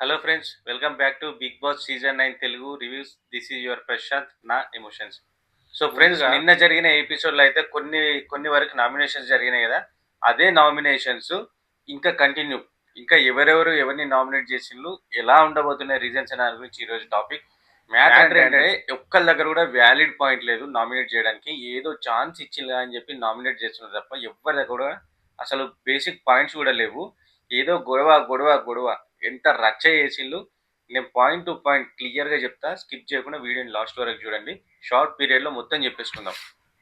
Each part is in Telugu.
Hello friends welcome back to Bigg Boss season nine Telugu reviews this is your Prashanth నా ఎమోషన్స్ సో ఫ్రెండ్స్ నిన్న జరిగిన ఎపిసోడ్లో అయితే కొన్ని కొన్ని వరకు నామినేషన్స్ జరిగినాయి కదా? అదే నామినేషన్స్ ఇంకా కంటిన్యూ ఇంకా ఎవరెవరు ఎవరిని నామినేట్ చేసిండ్రు ఎలా ఉండబోతున్నాయి రీజన్స్ అనే గురించి ఈరోజు టాపిక్ మ్యాటర్ ఏంటంటే ఒక్కళ్ళ దగ్గర కూడా వ్యాలిడ్ పాయింట్ లేదు నామినేట్ చేయడానికి. ఏదో ఛాన్స్ ఇచ్చింది అని చెప్పి నామినేట్ చేస్తున్నారు తప్ప ఎవరి దగ్గర కూడా అసలు బేసిక్ పాయింట్స్ కూడా లేవు. ఏదో గొడవ గొడవ గొడవ. ఎంత రచ్చ చేసిండ్రు నేను పాయింట్ టు పాయింట్ క్లియర్గా చెప్తా స్కిప్ చేయకుండా వీడియోని లాస్ట్ వరకు చూడండి. షార్ట్ పీరియడ్లో మొత్తం చెప్పేసుకుందాం.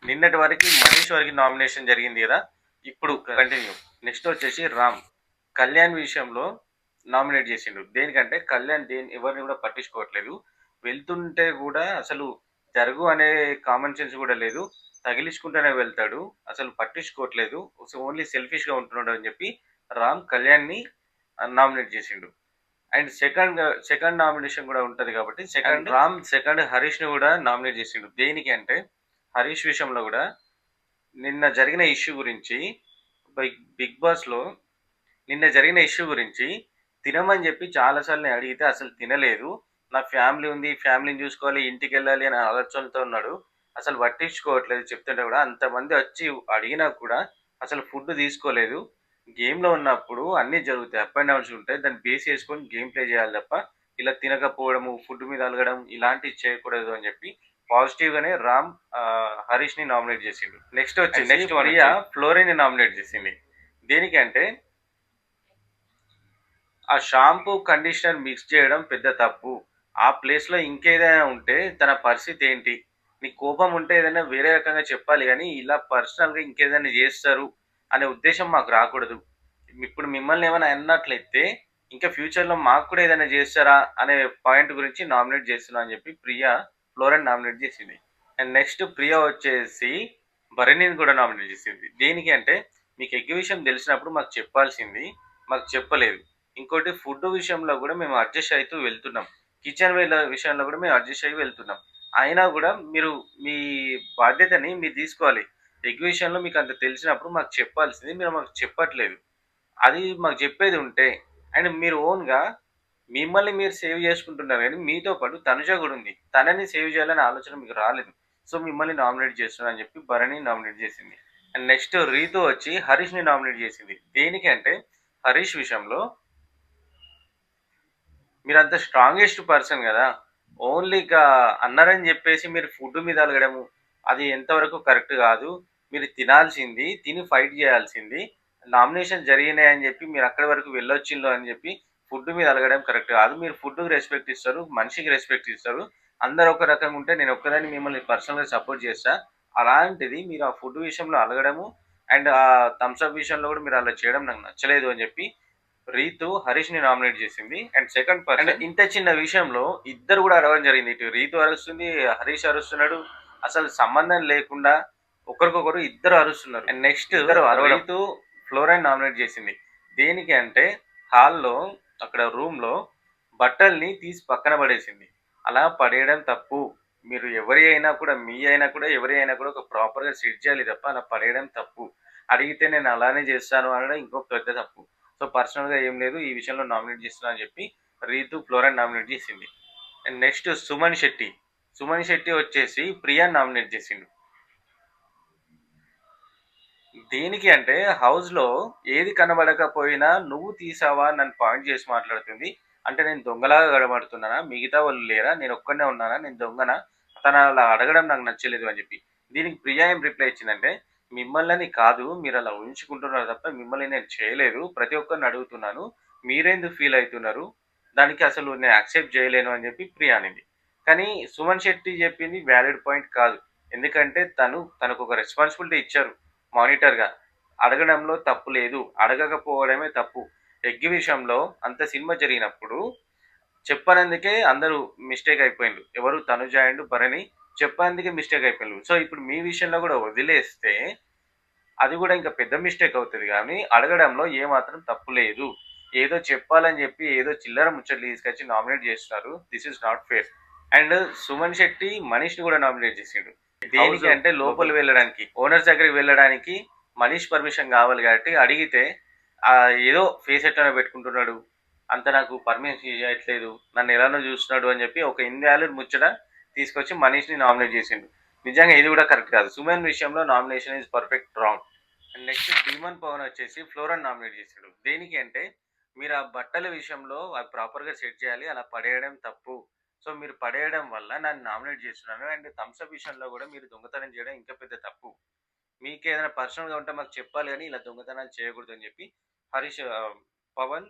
నిన్నటి వరకు మనీష్ వరకు నామినేషన్ జరిగింది కదా ఇప్పుడు కంటిన్యూ నెక్స్ట్ వచ్చేసి రామ్. కళ్యాణ్ విషయంలో నామినేట్ చేసిండు. దేనికంటే కళ్యాణ్ దేని ఎవరిని కూడా పట్టించుకోవట్లేదు. వెళ్తుంటే కూడా అసలు జరుగు అనే కామన్ సెన్స్ కూడా లేదు. తగిలించుకుంటూనే వెళ్తాడు. అసలు పట్టించుకోవట్లేదు. ఓన్లీ సెల్ఫిష్గా ఉంటున్నాడు అని చెప్పి రామ్ కళ్యాణ్ని నామినేట్ చేసిండు. అండ్ సెకండ్ సెకండ్ నామినేషన్ కూడా ఉంటది కాబట్టి సెకండ్ రామ్ సెకండ్ హరీష్ని కూడా నామినేట్ చేసిండు. దేనికి అంటే హరీష్ విషయంలో కూడా నిన్న జరిగిన ఇష్యూ గురించి బిగ్ బిగ్ బాస్లో నిన్న జరిగిన ఇష్యూ గురించి తినమని చెప్పి చాలాసార్లు నేను అడిగితే అసలు తినలేదు. నా ఫ్యామిలీ ఉంది ఫ్యామిలీని చూసుకోవాలి ఇంటికి వెళ్ళాలి అనే ఆలోచనతో ఉన్నాడు. అసలు పట్టించుకోవట్లేదు చెప్తుంటే కూడా అంతమంది వచ్చి అడిగినా కూడా అసలు ఫుడ్ తీసుకోలేదు. గేమ్లో ఉన్నప్పుడు అన్నీ జరుగుతాయి. అప్ అండ్ డౌన్స్ ఉంటాయి. దాన్ని బేస్ చేసుకొని గేమ్ ప్లే చేయాలి తప్ప ఇలా తినకపోవడము ఫుడ్ మీద అలగడం ఇలాంటివి చేయకూడదు అని చెప్పి పాజిటివ్ గానే రామ్ ఆ, హరీష్ని నామినేట్ చేసిండు. నెక్స్ట్ వచ్చి నెక్స్ట్ ప్రియా ఫ్లోరిన్ని నామినేట్ చేసింది. దేనికి అంటే ఆ షాంపూ కండిషనర్ మిక్స్ చేయడం పెద్ద తప్పు. ఆ ప్లేస్లో ఇంకేదైనా ఉంటే తన పరిస్థితి ఏంటి? నీ కోపం ఉంటే ఏదైనా వేరే రకంగా చెప్పాలి కానీ ఇలా పర్సనల్గా ఇంకేదైనా చేస్తారు. అనే ఉద్దేశం మాకు రాకూడదు. ఇప్పుడు మిమ్మల్ని ఏమైనా అన్నట్లయితే ఇంకా ఫ్యూచర్లో మాకు కూడా ఏదైనా చేస్తారా అనే పాయింట్ గురించి నామినేట్ చేస్తున్నా అని చెప్పి ప్రియా ఫ్లోరెన్ నామినేట్ చేసింది. అండ్ నెక్స్ట్ ప్రియా వచ్చేసి భరణిని కూడా నామినేట్ చేసింది. దేనికి అంటే మీకు ఎగ్జిబిషన్ తెలిసినప్పుడు మాకు చెప్పాల్సింది మాకు చెప్పలేదు. ఇంకోటి ఫుడ్ విషయంలో కూడా మేము అడ్జస్ట్ అవుతూ వెళ్తున్నాం. కిచెన్ వేల విషయంలో కూడా మేము అడ్జస్ట్ అయ్యి వెళ్తున్నాం. అయినా కూడా మీరు మీ బాధ్యతని మీరు తీసుకోవాలి. ఎగ్ విషయంలో మీకు అంత తెలిసినప్పుడు మాకు చెప్పాల్సింది మీరు మాకు చెప్పట్లేదు. అది మాకు చెప్పేది ఉంటే అండ్ మీరు ఓన్గా మిమ్మల్ని మీరు సేవ్ చేసుకుంటున్నారు కానీ మీతో పాటు తనుజ కూడా ఉంది. తనని సేవ్ చేయాలనే ఆలోచన మీకు రాలేదు. సో మిమ్మల్ని నామినేట్ చేస్తున్నా అని చెప్పి భరణి నామినేట్ చేసింది. అండ్ నెక్స్ట్ రీతో వచ్చి హరీష్ని నామినేట్ చేసింది. దేనికి అంటే హరీష్ విషయంలో మీరు అంత స్ట్రాంగెస్ట్ పర్సన్ కదా. ఓన్లీ ఇక అన్నారని చెప్పేసి మీరు ఫుడ్ మీద అలగడము అది ఎంతవరకు కరెక్ట్ కాదు. మీరు తినాల్సింది తిని ఫైట్ చేయాల్సింది. నామినేషన్ జరిగినాయి అని చెప్పి మీరు అక్కడి వరకు వెళ్ళొచ్చిందో అని చెప్పి ఫుడ్ మీద అలగడం కరెక్ట్ కాదు. మీరు ఫుడ్కి రెస్పెక్ట్ ఇస్తారు మనిషికి రెస్పెక్ట్ ఇస్తారు. అందరు ఒక రకంగా ఉంటే నేను ఒక్కదాన్ని మిమ్మల్ని పర్సనల్గా సపోర్ట్ చేస్తా. అలాంటిది మీరు ఆ ఫుడ్ విషయంలో అలగడము అండ్ ఆ థమ్స్అప్ విషయంలో కూడా మీరు అలా చేయడం నాకు నచ్చలేదు అని చెప్పి రీతు హరీష్ని నామినేట్ చేసింది. అండ్ సెకండ్ పర్సన్ ఇంత చిన్న విషయంలో ఇద్దరు కూడా అరవడం జరిగింది. ఇటు రీతు అరుస్తుంది హరీష్ అరుస్తున్నాడు. అసలు సంబంధం లేకుండా ఒకరికొకరు ఇద్దరు అరుస్తున్నారు. అండ్ నెక్స్ట్ ఇద్దరు రీతు ఫ్లోరైన్ నామినేట్ చేసింది. దేనికి అంటే హాల్లో అక్కడ రూమ్లో బట్టల్ని తీసి పక్కన పడేసింది. అలా పడేయడం తప్పు. మీరు ఎవరి అయినా కూడా మీ అయినా కూడా ఎవరి అయినా కూడా ఒక ప్రాపర్గా సెట్ చేయాలి తప్ప అలా పడేయడం తప్పు. అడిగితే నేను అలానే చేస్తాను అనడం ఇంకొక పెద్ద తప్పు. సో పర్సనల్గా ఏం లేదు ఈ విషయంలో నామినేట్ చేస్తున్నా అని చెప్పి రీతు ఫ్లోరైన్ నామినేట్ చేసింది. And next Suman Shetty. Suman Shetty వచ్చేసి ప్రియా నామినేట్ చేసిండు. దేనికి అంటే హౌస్లో ఏది కనబడకపోయినా నువ్వు తీసావా నన్ను పాయింట్ చేసి మాట్లాడుతుంది. అంటే నేను దొంగలాగా గడబడుతున్నానా మిగతా వాళ్ళు లేరా? నేను ఒక్కనే ఉన్నానా? నేను దొంగనా? తను అలా అడగడం నాకు నచ్చలేదు అని చెప్పి. దీనికి ప్రియా ఏం రిప్లై ఇచ్చిందంటే మిమ్మల్ని కాదు మీరు అలా ఉంచుకుంటున్నారు తప్ప మిమ్మల్ని నేను చేయలేదు. ప్రతి ఒక్కరిని అడుగుతున్నాను. మీరెందుకు ఫీల్ అవుతున్నారు? దానికి అసలు నేను యాక్సెప్ట్ చేయలేను అని చెప్పి ప్రియా అనింది. కానీ సుమన్ శెట్టి చెప్పింది వ్యాలిడ్ పాయింట్ కాదు. ఎందుకంటే తను తనకు ఒక రెస్పాన్సిబిలిటీ ఇచ్చారు మానిటర్గా అడగడంలో తప్పు లేదు. అడగకపోవడమే తప్పు. ఎగ్జిబిషన్లో విషయంలో అంత సినిమా జరిగినప్పుడు చెప్పనందుకే అందరూ మిస్టేక్ అయిపోయిండు ఎవరు తనుజ అండ్ భరణి చెప్పనందుకే మిస్టేక్ అయిపోయిండు సో ఇప్పుడు మీ విషయంలో కూడా వదిలేస్తే అది కూడా ఇంకా పెద్ద మిస్టేక్ అవుతుంది. కానీ అడగడంలో ఏమాత్రం తప్పు లేదు. ఏదో చెప్పాలని చెప్పి ఏదో చిల్లర ముచ్చట్లు తీసుకొచ్చి నామినేట్ చేస్తున్నారు. This is not fair and Suman Shetty మనీష్ని కూడా నామినేట్ చేసిండు. దేనికి అంటే లోపల వెళ్ళడానికి ఓనర్స్ దగ్గరికి వెళ్ళడానికి మనీష్ పర్మిషన్ కావాలి కాబట్టి అడిగితే ఆ ఏదో ఫేస్ ఎట్లా పెట్టుకుంటున్నాడు అంత నాకు పర్మిషన్ ఇవ్వట్లేదు నన్ను ఎలానో చూస్తున్నాడు అని చెప్పి ఒక ఇన్వాలిడ్ ముచ్చట తీసుకొచ్చి మనీష్ని నామినేట్ చేసిండు. నిజంగా ఇది కూడా కరెక్ట్ కాదు. సుమన్ విషయంలో nomination is perfect wrong and next demon Pavan వచ్చేసి ఫ్లోరన్ నామినేట్ చేసాడు. దేనికి అంటే మీరు ఆ బట్టల విషయంలో అవి ప్రాపర్గా సెట్ చేయాలి అలా పడేయడం తప్పు. సో మీరు పడేయడం వల్ల నన్ను నామినేట్ చేస్తున్నాను అండ్ థమ్స్అప్ విషయంలో కూడా మీరు దొంగతనం చేయడం ఇంకా పెద్ద తప్పు. మీకు ఏదైనా పర్సనల్గా ఉంటే మాకు చెప్పాలి కానీ ఇలా దొంగతనాలు చేయకూడదు అని చెప్పి హరీష్ పవన్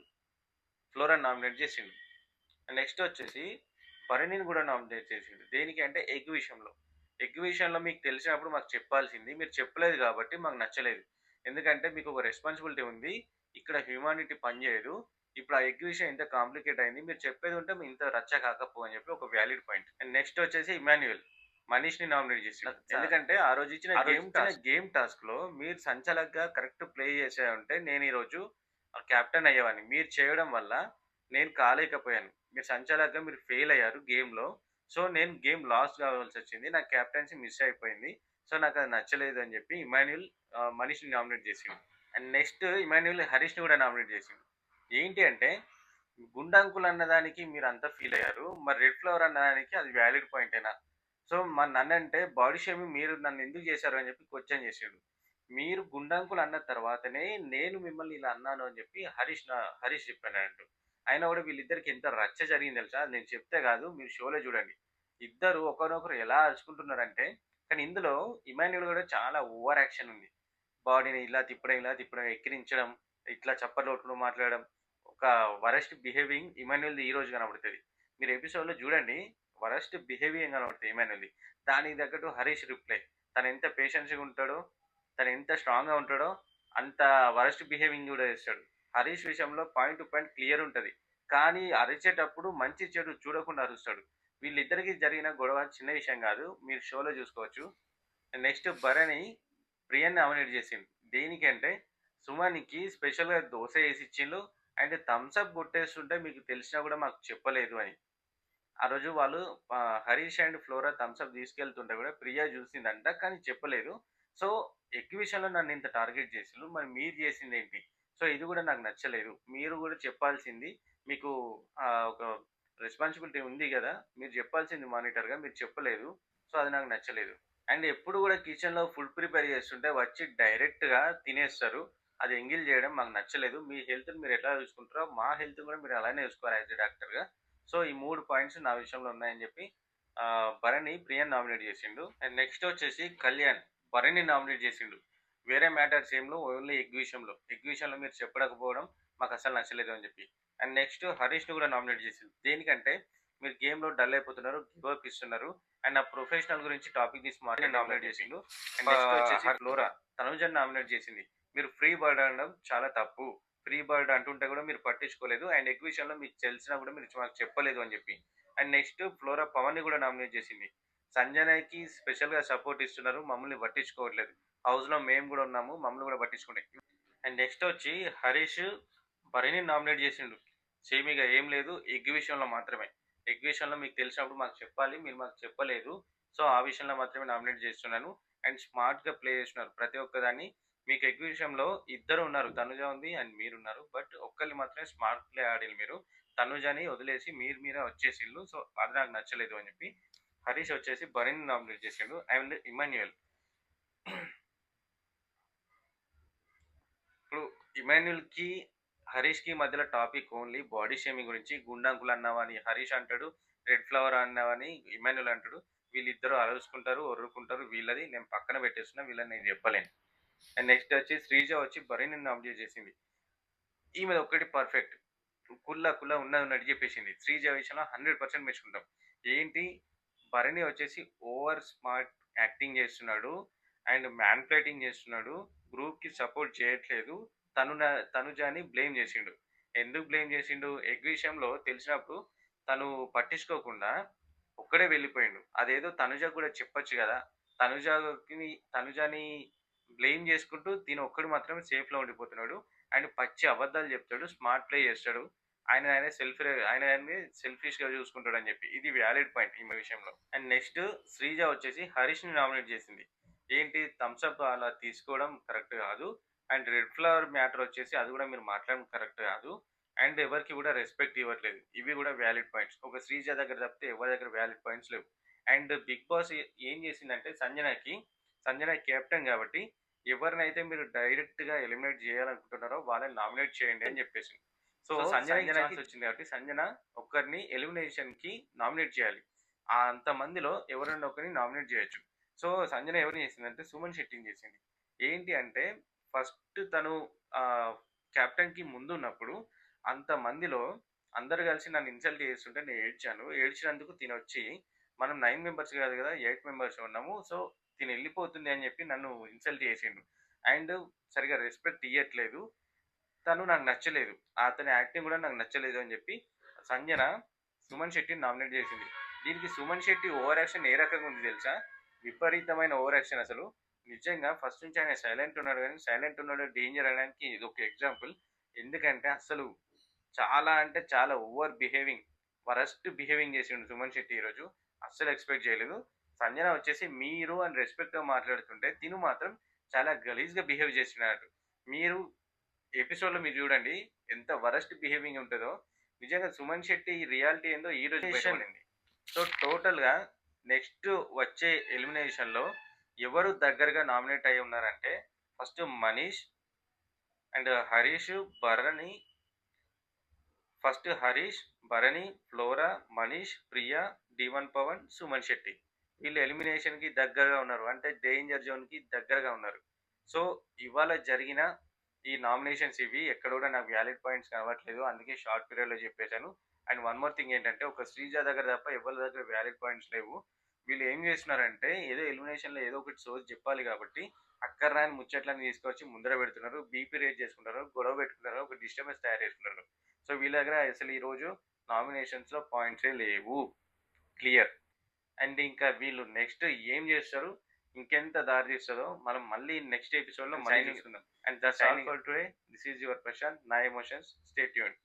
ఫ్లోరన్ నామినేట్ చేసిండు. నెక్స్ట్ వచ్చేసి భరణిని కూడా నామినేట్ చేసిండు. దేనికి అంటే ఎగ్ విషయంలో. ఎగ్ విషయంలో మీకు తెలిసినప్పుడు మాకు చెప్పాల్సింది మీరు చెప్పలేదు కాబట్టి మాకు నచ్చలేదు. ఎందుకంటే మీకు ఒక రెస్పాన్సిబిలిటీ ఉంది ఇక్కడ హ్యూమానిటీ పనిచేయదు ఇప్పుడు ఆ ఎగ్ విషయం ఇంత కాంప్లికేట్ అయింది. మీరు చెప్పేది ఉంటే మీ ఇంత రచ్చ కాకపో అని చెప్పి ఒక వ్యాలిడ్ పాయింట్ అండ్ నెక్స్ట్ వచ్చేసి ఇమాన్యుయల్ మనీష్ని నామినేట్ చేసి ఎందుకంటే ఆ రోజు ఇచ్చిన గేమ్. గేమ్ టాస్క్లో మీరు సంచలకగా కరెక్ట్ ప్లే చేసే ఉంటే నేను ఈ రోజు కెప్టెన్ అయ్యేవాడిని. మీరు చేయడం వల్ల నేను కాలేకపోయాను. మీరు సంచలకగా మీరు ఫెయిల్ అయ్యారు గేమ్లో. సో నేను గేమ్ లాస్ కావాల్సి వచ్చింది. నా కెప్టెన్సీ మిస్ అయిపోయింది. సో నాకు అది నచ్చలేదు అని చెప్పి ఇమాన్యుల్ మనీష్ని నామినేట్ చేసిండు. అండ్ నెక్స్ట్ ఇమాన్యుల్ హరీష్ని కూడా నామినేట్ చేసిండు. ఏంటి అంటే గుండంకులు అన్నదానికి మీరు అంతా ఫీల్ అయ్యారు మరి రెడ్ ఫ్లవర్ అన్నదానికి అది వ్యాలిడ్ పాయింటేనా సో మరి నన్ను అంటే బాడీ షేమింగ్ మీరు నన్ను ఎందుకు చేశారు అని చెప్పి క్వశ్చన్ చేసాడు. మీరు గుండంకులు అన్న తర్వాతనే నేను మిమ్మల్ని ఇలా అన్నాను అని చెప్పి హరీష్ హరీష్ చెప్పానంటూ అయినా కూడా వీళ్ళిద్దరికి ఎంత రచ్చ జరిగింది తెలుసా? నేను చెప్తే కాదు మీరు షోలో చూడండి. ఇద్దరు ఒకరినొకరు ఎలా అరుచుకుంటున్నారంటే కానీ ఇందులో ఇమాన్యుల్ కూడా చాలా ఓవర్ యాక్షన్ ఉంది. బాడీని ఇలా తిప్పడం ఇలా తిప్పడం ఎక్కిరించడం ఇట్లా చప్పట్లు కొట్టుకుంటూ మాట్లాడడం ఒక వరస్ట్ బిహేవింగ్ ఇమాన్యుల్ది ఈ రోజు కనబడుతుంది. మీరు ఎపిసోడ్లో చూడండి వరస్ట్ బిహేవింగ్ కనబడుతుంది ఇమాన్యుల్ది దానికి తగ్గట్టు హరీష్ రిప్లై. తను ఎంత పేషెన్స్గా ఉంటాడో తను ఎంత స్ట్రాంగ్గా ఉంటాడో అంత వరస్ట్ బిహేవింగ్ కూడా చేస్తాడు. హరీష్ విషయంలో పాయింట్ టు పాయింట్ క్లియర్ ఉంటుంది. కానీ అరిచేటప్పుడు మంచి చెడు చూడకుండా అరుస్తాడు. వీళ్ళిద్దరికి జరిగిన గొడవ చిన్న విషయం కాదు మీరు షోలో చూసుకోవచ్చు. నెక్స్ట్ భరణి ప్రియన్ నామినేట్ చేసిండు. దేనికంటే సుమన్కి స్పెషల్గా దోశ వేసి ఇచ్చిండు. అండ్ థమ్స్అప్ కొట్టేస్తుంటే మీకు తెలిసినా కూడా మాకు చెప్పలేదు అని. ఆ రోజు వాళ్ళు Harish and Flora Thums Up తీసుకెళ్తుంటే కూడా ప్రియా చూసిందంట కానీ చెప్పలేదు. సో ఎగ్జిబిషన్లో నన్ను ఇంత టార్గెట్ చేసిండ్రు మరి మీరు చేసింది ఏంటి? సో ఇది కూడా నాకు నచ్చలేదు. మీరు కూడా చెప్పాల్సింది మీకు ఒక రెస్పాన్సిబిలిటీ ఉంది కదా మీరు చెప్పాల్సింది మానిటర్గా మీరు చెప్పలేదు. సో అది నాకు నచ్చలేదు. అండ్ ఎప్పుడు కూడా కిచెన్లో ఫుడ్ ప్రిపేర్ చేస్తుంటే వచ్చి డైరెక్ట్గా తినేస్తారు. అది ఎంగిల్ చేయడం మాకు నచ్చలేదు. మీ హెల్త్ని మీరు ఎట్లా చూసుకుంటారో మా హెల్త్ కూడా మీరు అలానే చూసుకోవాలి యాజ్ డాక్టర్గా. సో ఈ మూడు పాయింట్స్ నా విషయంలో ఉన్నాయని చెప్పి ఆ, భరణి ప్రియన్ నామినేట్ చేసిండు. అండ్ నెక్స్ట్ వచ్చేసి కళ్యాణ్ భరణి నామినేట్ చేసిండు. వేరే మ్యాటర్స్ ఏంలో ఓన్లీ ఎగ్ విషయంలో. ఎగ్ విషయంలో మీరు చెప్పకపోవడం మాకు అసలు నచ్చలేదు అని చెప్పి. అండ్ నెక్స్ట్ హరీష్ని కూడా నామినేట్ చేసిండు. దేనికంటే మీరు గేమ్లో డల్ అయిపోతున్నారు గివ్ అప్ ఇస్తున్నారు. అండ్ నా ప్రొఫెషనల్ గురించి టాపిక్ తీసి మాట్లాడి నామినేట్ చేసిండు. అండ్ నెక్స్ట్ వచ్చేసి ఫ్లోరా తనుజన్ నామినేట్ చేసింది. మీరు ఫ్రీ బర్డ్ అనడం చాలా తప్పు. ఫ్రీ బర్డ్ అంటుంటే కూడా మీరు పట్టించుకోలేదు. అండ్ ఎగ్జిబిషన్లో మీకు తెలిసినా కూడా మీరు మాకు చెప్పలేదు అని చెప్పి. అండ్ నెక్స్ట్ ఫ్లోరా పవన్ని కూడా నామినేట్ చేసింది. సంజనయ్కి స్పెషల్గా సపోర్ట్ ఇస్తున్నారు. మమ్మల్ని పట్టించుకోవట్లేదు. హౌస్లో మేము కూడా ఉన్నాము. మమ్మల్ని కూడా పట్టించుకుంటే అండ్ నెక్స్ట్ వచ్చి హరీష్ భరణి నామినేట్ చేసిండు. సేమిగా ఏం లేదు. ఎగ్జిబిషన్లో మాత్రమే. ఎగ్జిబిషన్లో మీకు తెలిసినప్పుడు మాకు చెప్పాలి. మీరు మాకు చెప్పలేదు. సో ఆ విషయంలో మాత్రమే నామినేట్ చేస్తున్నాను. అండ్ స్మార్ట్గా ప్లే చేస్తున్నారు ప్రతి ఒక్కదాన్ని. మీకు ఎగ్లో ఇద్దరు ఉన్నారు. తనుజ ఉంది అండ్ మీరు ఉన్నారు బట్ ఒక్కళ్ళు మాత్రమే స్మార్ట్ ప్లే ఆడిలు మీరు. తనుజని వదిలేసి మీరు మీరే వచ్చేసిళ్ళు. సో అది నాకు నచ్చలేదు అని చెప్పి హరీష్ వచ్చేసి బరిని నామినేట్ చేసిండు. అండ్ ఇమాన్యుయల్. ఇప్పుడు ఇమాన్యుల్కి హరీష్కి మధ్యలో టాపిక్ ఓన్లీ బాడీ షేమింగ్ గురించి. గుండంకులు అన్నావని హరీష్ అంటాడు. రెడ్ ఫ్లవర్ అన్నావని ఇమాన్యుల్ అంటాడు. వీళ్ళిద్దరూ అరుచుకుంటారు ఒర్రుకుంటారు. వీళ్ళది నేను పక్కన పెట్టేస్తున్నా వీళ్ళని నేను చెప్పలేను. అండ్ నెక్స్ట్ వచ్చి శ్రీజ వచ్చి బరీని నామినేట్ చేసింది. ఈమె ఒక్కటి పర్ఫెక్ట్ కుల్ల కుల్ల ఉన్నది ఉన్నట్టు చెప్పేసింది. శ్రీజ విషయంలో హండ్రెడ్ పర్సెంట్ మెచ్చుకుంటాం ఏంటి? భరణి వచ్చేసి ఓవర్ స్మార్ట్ యాక్టింగ్ చేస్తున్నాడు. అండ్ మ్యాన్ప్లేటింగ్ చేస్తున్నాడు. గ్రూప్కి సపోర్ట్ చేయట్లేదు. తను తనుజాని బ్లేమ్ చేసిండు. ఎందుకు బ్లేమ్ చేసిండు? ఎగ్ విషయంలో తెలిసినప్పుడు తను పట్టించుకోకుండా ఒక్కడే వెళ్ళిపోయిండు. అదేదో తనుజ కూడా చెప్పొచ్చు కదా. తనుజకి తనుజాని బ్లేమ్ చేసుకుంటూ దీని ఒక్కడు మాత్రమే సేఫ్లో ఉండిపోతున్నాడు. అండ్ పచ్చి అబద్ధాలు చెప్తాడు స్మార్ట్ ప్లే చేస్తాడు. ఆయన ఆయన సెల్ఫ్ ఆయన ఆయన్ని సెల్ఫిష్గా చూసుకుంటాడు అని చెప్పి. ఇది వ్యాలిడ్ పాయింట్ ఈ విషయంలో. అండ్ నెక్స్ట్ శ్రీజ వచ్చేసి హరీష్ని నామినేట్ చేసింది. ఏంటి? థమ్స్అప్ అలా తీసుకోవడం కరెక్ట్ కాదు. అండ్ రెడ్ ఫ్లవర్ మ్యాటర్ వచ్చేసి అది కూడా మీరు మాట్లాడడం కరెక్ట్ కాదు. అండ్ ఎవరికి కూడా రెస్పెక్ట్ ఇవ్వట్లేదు. ఇవి కూడా వ్యాలిడ్ పాయింట్స్. ఒక శ్రీజ దగ్గర తప్పితే ఎవరి దగ్గర వ్యాలిడ్ పాయింట్స్ లేవు. అండ్ బిగ్ బాస్ ఏం చేసిందంటే సంజనకి సంజన కెప్టెన్ కాబట్టి ఎవరినైతే మీరు డైరెక్ట్గా ఎలిమినేట్ చేయాలనుకుంటున్నారో వాళ్ళని నామినేట్ చేయండి అని చెప్పేసి. సో సంజన ఛాన్స్ వచ్చింది కాబట్టి సంజన ఒక్కరిని ఎలిమినేషన్కి నామినేట్ చేయాలి. ఆ అంత మందిలో ఎవరైనా ఒకరిని నామినేట్ చేయొచ్చు. సో సంజన ఎవరిని చేసిందంటే సుమన్ శెట్టిని చేసింది. ఏంటి అంటే ఫస్ట్ తను కెప్టెన్కి ముందు ఉన్నప్పుడు అంత మందిలో అందరు కలిసి నన్ను ఇన్సల్ట్ చేస్తుంటే నేను ఏడ్చాను. ఏడ్చినందుకు తిని వచ్చి మనం నైన్ మెంబర్స్ కాదు కదా ఎయిట్ మెంబర్స్ ఉన్నాము. సో తిని వెళ్ళిపోతుంది అని చెప్పి నన్ను ఇన్సల్ట్ చేసిండు. అండ్ సరిగా రెస్పెక్ట్ ఇవ్వట్లేదు తను నాకు నచ్చలేదు. అతని యాక్టింగ్ కూడా నాకు నచ్చలేదు అని చెప్పి సంజన సుమన్ శెట్టిని నామినేట్ చేసింది. దీనికి సుమన్ శెట్టి ఓవర్ యాక్షన్ ఏ రకంగా ఉంది తెలుసా? విపరీతమైన ఓవర్ యాక్షన్ అసలు. నిజంగా ఫస్ట్ నుంచి ఆయన సైలెంట్ ఉన్నాడు కానీ సైలెంట్ ఉన్నాడు డేంజర్ అనడానికి ఇది ఒక ఎగ్జాంపుల్ ఎందుకంటే అసలు చాలా అంటే చాలా ఓవర్ బిహేవింగ్ వరస్ట్ బిహేవింగ్ చేసిండు సుమన్ శెట్టి ఈరోజు. అస్సలు ఎక్స్పెక్ట్ చేయలేదు. సంజన వచ్చేసి మీరు అని రెస్పెక్ట్గా మాట్లాడుతుంటే తిను మాత్రం చాలా గలీజ్గా బిహేవ్ చేసినాడు మీరు ఎపిసోడ్లో మీరు చూడండి ఎంత వరస్ట్ బిహేవింగ్ ఉంటుందో. నిజంగా సుమన్ శెట్టి రియాలిటీ ఏందో ఈ రోజు బయటపడింది సో టోటల్గా నెక్స్ట్ వచ్చే ఎలిమినేషన్లో ఎవరు దగ్గరగా నామినేట్ అయి ఉన్నారంటే first Manish and Harish Bharani first Harish Bharani Flora Manish Priya divine Pavan Suman Shetty. వీళ్ళు ఎలిమినేషన్కి దగ్గరగా ఉన్నారు. అంటే డేంజర్ జోన్కి దగ్గరగా ఉన్నారు. సో ఇవాళ జరిగిన ఈ నామినేషన్స్ ఇవి ఎక్కడ కూడా నాకు వ్యాలిడ్ పాయింట్స్ కనబట్లేదు అందుకే షార్ట్ పీరియడ్లో చెప్పేశాను. అండ్ వన్ మోర్ థింగ్ ఏంటంటే ఒక శ్రీజ దగ్గర తప్ప ఎవరి దగ్గర వ్యాలిడ్ పాయింట్స్ లేవు. వీళ్ళు ఏం చేస్తున్నారంటే ఏదో ఎలిమినేషన్లో ఏదో ఒకటి సోర్స్ చెప్పాలి కాబట్టి అక్కడ రాని ముచ్చట్లని తీసుకొచ్చి ముందర పెడుతున్నారు. బీపీ రేట్ చేసుకుంటారు గొడవ పెట్టుకుంటారు ఒక డిస్టర్బెన్స్ తయారు చేసుకుంటారు. సో వీళ్ళ దగ్గర అసలు ఈరోజు నామినేషన్స్లో పాయింట్సే లేవు. క్లియర్ అండ్ ఇంకా వీళ్ళు నెక్స్ట్ ఏం చేస్తారు? ఇంకెంత దారి తీస్తుందో మనం మళ్ళీ నెక్స్ట్ ఎపిసోడ్లో మళ్ళీ చూసుకుందాం. And that's all for today this is your Prashanth నా ఎమోషన్స్ స్టేట్ యూన్